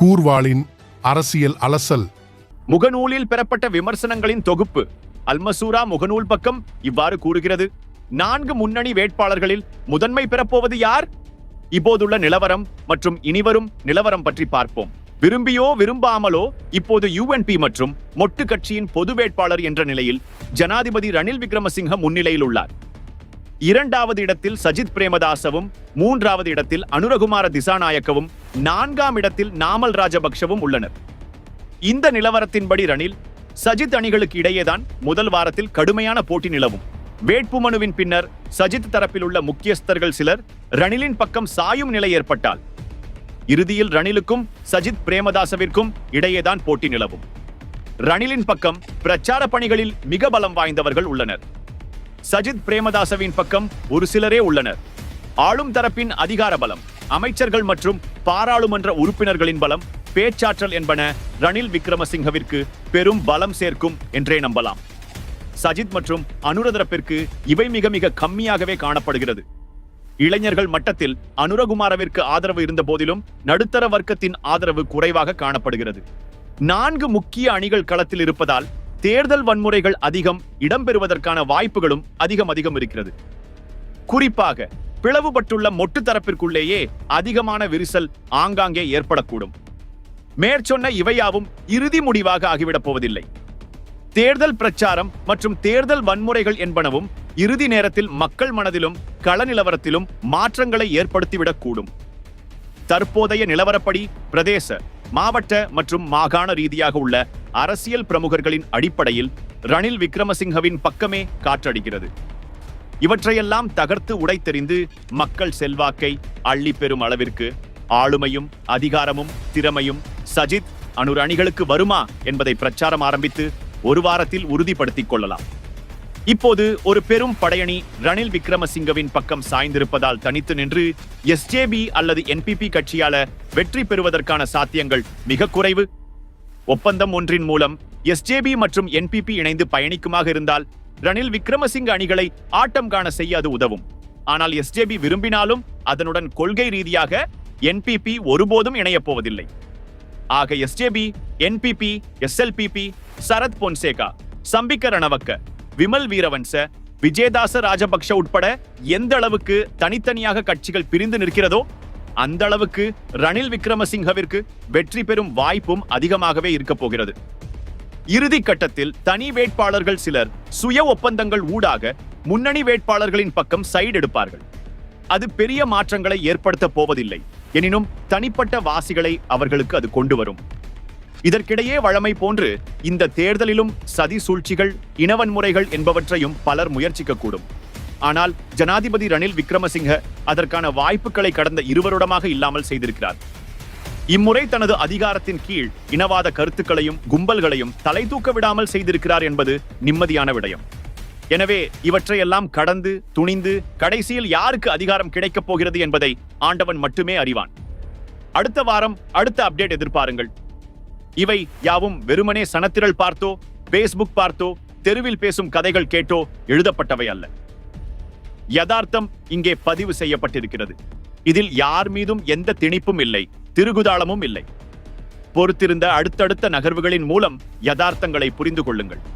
கூர்வாளின் அரசியல் அலசல். முகநூலில் பெறப்பட்ட விமர்சனங்களின் தொகுப்பு அல்மசூரா முகநூல் பக்கம் இவ்வாறு கூறுகிறது. நான்கு முன்னணி வேட்பாளர்களில் முதன்மை பெறப்போவது யார்? இப்போதுள்ள நிலவரம் மற்றும் இனிவரும் நிலவரம் பற்றி பார்ப்போம். விரும்பியோ விரும்பாமலோ இப்போது யூஎன்பி மற்றும் மொட்டு கட்சியின் பொது வேட்பாளர் என்ற நிலையில் ஜனாதிபதி ரணில் விக்ரமசிங்க முன்னிலையில் உள்ளார். இரண்டாவது இடத்தில் சஜித் பிரேமதாசவும் மூன்றாவது இடத்தில் அனுரகுமார திசாநாயக்கவும் நான்காம் இடத்தில் நாமல் ராஜபக்ஷவும் உள்ளனர். இந்த நிலவரத்தின்படி ரணில் சஜித் அணிகளுக்கு இடையேதான் முதல் வாரத்தில் கடுமையான போட்டி நிலவும். வேட்புமனுவின் பின்னர் சஜித் தரப்பில் உள்ள முக்கியஸ்தர்கள் சிலர் ரணிலின் பக்கம் சாயும் நிலை ஏற்பட்டால் இறுதியில் ரணிலுக்கும் சஜித் பிரேமதாசவிற்கும் இடையேதான் போட்டி நிலவும். ரணிலின் பக்கம் பிரச்சார பணிகளில் மிக பலம் வாய்ந்தவர்கள் உள்ளனர். சஜித் பிரேமதாசவின் பக்கம் ஒரு சிலரே உள்ளனர். ஆளும் தரப்பின் அதிகார பலம். அமைச்சர்கள் மற்றும் பாராளுமன்ற உறுப்பினர்களின் பலம் பேச்சாற்றல் என்பன ரணில் விக்ரமசிங்கவிற்கு பெரும் பலம் சேர்க்கும் என்றே நம்பலாம். சஜித் மற்றும் அனுரதரப்பிற்கு இவை மிக மிக கம்மியாகவே காணப்படுகிறது. இளைஞர்கள் மட்டத்தில் அனுரகுமாரவிற்கு ஆதரவு இருந்த போதிலும் நடுத்தர வர்க்கத்தின் ஆதரவு குறைவாக காணப்படுகிறது. நான்கு முக்கிய அணிகள் களத்தில் இருப்பதால் தேர்தல் வன்முறைகள் அதிகம் இடம்பெறுவதற்கான வாய்ப்புகளும் அதிகம் அதிகம் இருக்கிறது. குறிப்பாக பிளவுபட்டுள்ள மொட்டு தரப்பிற்குள்ளேயே அதிகமான விரிசல் ஆங்காங்கே ஏற்படக்கூடும். மேற்சொன்ன இவையாவும் இறுதி முடிவாக ஆகிவிடப் போவதில்லை. தேர்தல் பிரச்சாரம் மற்றும் தேர்தல் வன்முறைகள் என்பனவும் இறுதி நேரத்தில் மக்கள் மனதிலும் கள நிலவரத்திலும் மாற்றங்களை ஏற்படுத்திவிடக்கூடும். தற்போதைய நிலவரப்படி பிரதேச மாவட்ட மற்றும் மாகாண ரீதியாக உள்ள அரசியல் பிரமுகர்களின் அடிப்படையில் ரணில் விக்ரமசிங்கவின் பக்கமே காற்றடிக்கிறது. இவற்றையெல்லாம் தகர்த்து உடைத்தெறிந்து மக்கள் செல்வாக்கை அள்ளி பெறும் அளவிற்கு ஆளுமையும் அதிகாரமும் திறமையும் சஜித் அனுர் அணிகளுக்கு வருமா என்பதை பிரச்சாரம் ஆரம்பித்து ஒரு வாரத்தில் உறுதிப்படுத்திக் கொள்ளலாம். இப்போது ஒரு பெரும் படையணி ரணில் விக்ரமசிங்கவின் பக்கம் சாய்ந்திருப்பதால் தனித்து நின்று எஸ்ஜேபி அல்லது என்பிபி கட்சியால வெற்றி பெறுவதற்கான சாத்தியங்கள் மிக குறைவு. ஒப்பந்தம் ஒன்றின் மூலம் எஸ்ஜேபி மற்றும் என்பிபி இணைந்து பயணிக்குமாக இருந்தால் ரணில் விக்ரமசிங்க அணிகளை ஆட்டம் காண செய்ய அது உதவும். ஆனால் எஸ்ஜேபி விரும்பினாலும் அதனுடன் கொள்கை ரீதியாக என்பிபி ஒருபோதும் இணையப் போவதில்லை. ஆக SJB NPP SLPP Sarath Fonseka Champika Ranawaka Wimal Weerawansa Wijeyadasa Rajapaksa உட்பட எந்த அளவுக்கு தனித்தனியாக கட்சிகள் பிரிந்து நிற்கிறதோ அந்த அளவுக்கு ரணில் விக்ரமசிங்கவிற்கு வெற்றி பெறும் வாய்ப்பும் அதிகமாகவே இருக்க போகிறது. இறுதி கட்டத்தில் தனி வேட்பாளர்கள் சிலர் சுய ஒப்பந்தங்கள் ஊடாக முன்னணி வேட்பாளர்களின் பக்கம் சைடு எடுப்பார்கள். அது பெரிய மாற்றங்களை ஏற்படுத்த போவதில்லை. எனினும் தனிப்பட்ட வாசிகளை அவர்களுக்கு அது கொண்டு வரும். இதற்கிடையே வழமை போன்று இந்த தேர்தலிலும் சதி சூழ்ச்சிகள் இனவன்முறைகள் என்பவற்றையும் பலர் முயற்சிக்கக்கூடும் ஆனால் ஜனாதிபதி ரணில் விக்ரமசிங்க அதற்கான வாய்ப்புகளை கடந்த இருவருடமாக இல்லாமல் செய்திருக்கிறார். இம்முறை தனது அதிகாரத்தின் கீழ் இனவாத கருத்துக்களையும் கும்பல்களையும் தலை தூக்க விடாமல் செய்திருக்கிறார் என்பது நிம்மதியான விடயம். எனவே இவற்றையெல்லாம் கடந்து துணிந்து கடைசியில் யாருக்கு அதிகாரம் கிடைக்கப் போகிறது என்பதை ஆண்டவன் மட்டுமே அறிவான். அடுத்த வாரம் அடுத்த அப்டேட் எதிர்பாருங்கள். இவை யாவும் வெறுமனே சனத்திரள் பார்த்தோ பேஸ்புக் பார்த்தோ தெருவில் பேசும் கதைகள் கேட்டோ எழுதப்பட்டவை அல்ல. யதார்த்தம் இங்கே பதிவு செய்யப்பட்டிருக்கிறது. இதில் யார் மீதும் எந்த திணிப்பும் இல்லை. திருகுதாளமும் இல்லை. பொறுத்திருந்த அடுத்தடுத்த நகர்வுகளின் மூலம் யதார்த்தங்களை புரிந்து கொள்ளுங்கள்.